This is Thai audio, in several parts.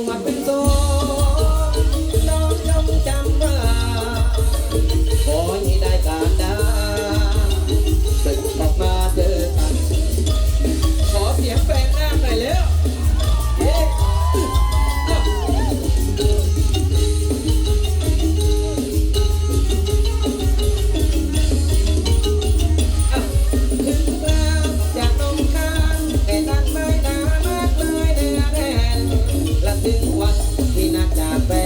uma coisa วันที่น่าจาเป็น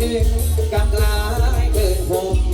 ถึงกับลายเกินผม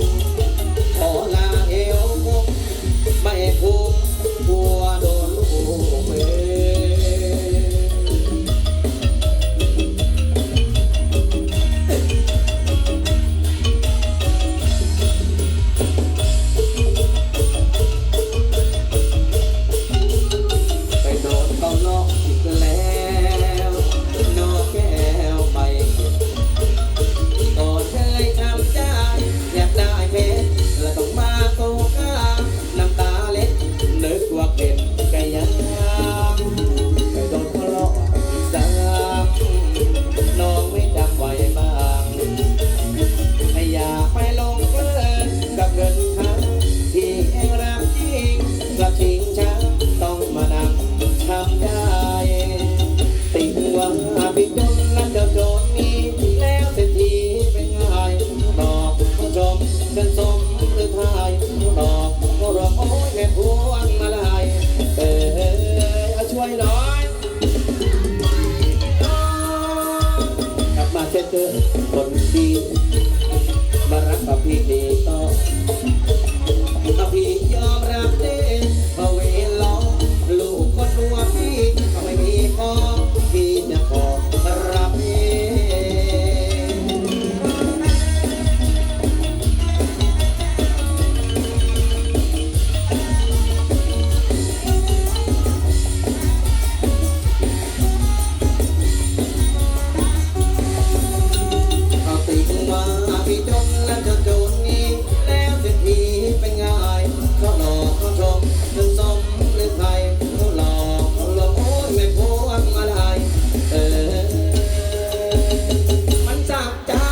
มันจักใจ